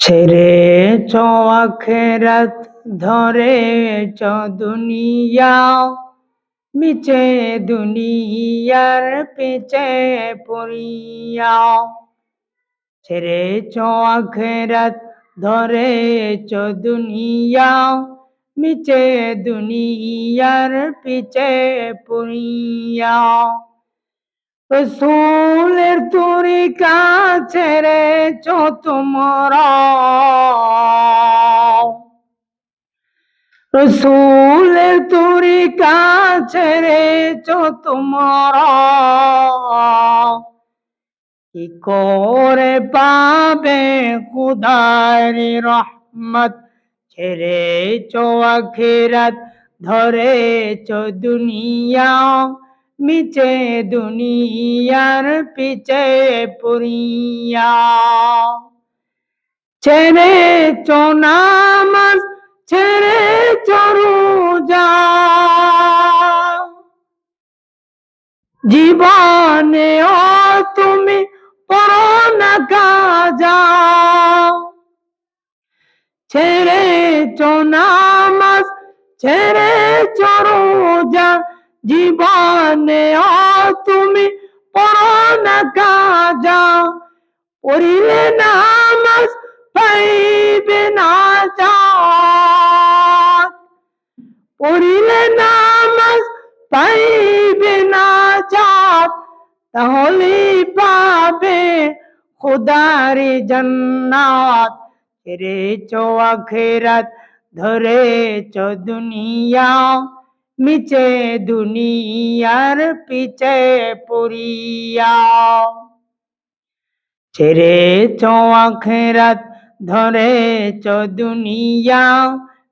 ছেড়ে চোখেরাত ধরে চ দুনিয়া মিচে দুনিয়ার পেছে পড়িয়া। ছেড়ে চোখেরাত ধরে চ দুনিয়া মিচে দুনিয়ার পিছে পড়িয়া। রসুলের তরিকা ছেড়ে চো তোমরা। রসুলের তরিকা ছেড়ে তোমরা। কি করে পাবে খুদারি রহমত? ছেড়ে চো আখিরাত ধরে চো দুনিয়া। মিচে দুনিয়ার পিছে পুরিয়া। ছেড়ে চো নামাজ ছেড়ে চরু যা জীবনে ও তুমি পড়ো না কাজা ছেড়ে চো নামাজ ছেড়ে যা জীবনে ও তুমি পড়ো না কাজা পড়িলে নামাজ পাইবে না যা পড়িলে নামাজ পাইবে না জাত। তাহলে পাবে খুদারি জান্নাত। চো আখেরাত ধরে চো দুনিয়া। মিচে দুনিয়ার পিছে পুরিয়া ছেড়ে চো আখেরাত ধরে চো দুনিয়া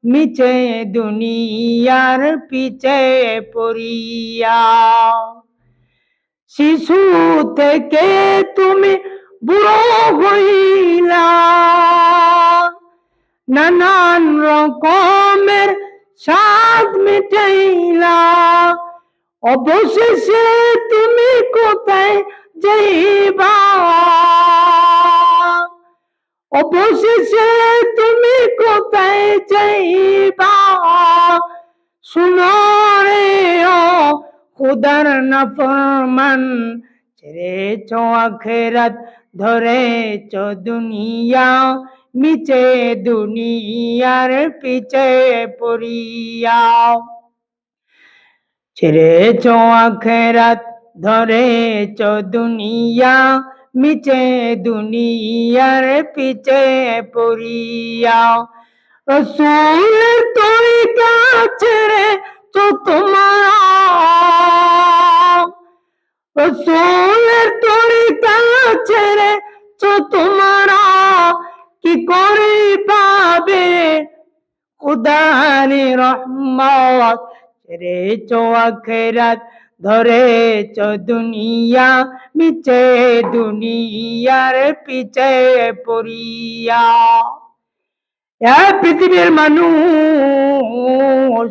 মিচে দুনিয়ার পিছে পড়িয়া শিশু থেকে তুমি বুড়ো হইলা নানান রকমের স্বাদ মিটাইলা। অবশেষে তুমি কোথায় যাইবা? অবশেষে তুমি কোথায় যাইবা? শুনো রে ও খুদার নফরমান ছেড়ে চো আখেরাত ধরে চো দুনিয়া। মিচে দুনিয়ার পিছে পড়িয়া ছেড়ে চো আখেরাত ধরে চো দুনিয়া মিচে দুনিয়ার পিছে পড়িয়া রসুলের তরিকা ছেড়ে তো তোমার রসুলের তরিকা ছেড়ে তো তোমারা কি করে পাবে? খুদারি রহমত। রে চো ধরেছ দুনিয়া মিচে দুনিয়ার পিছে পড়িয়া। এ পৃথিবীর মানুষ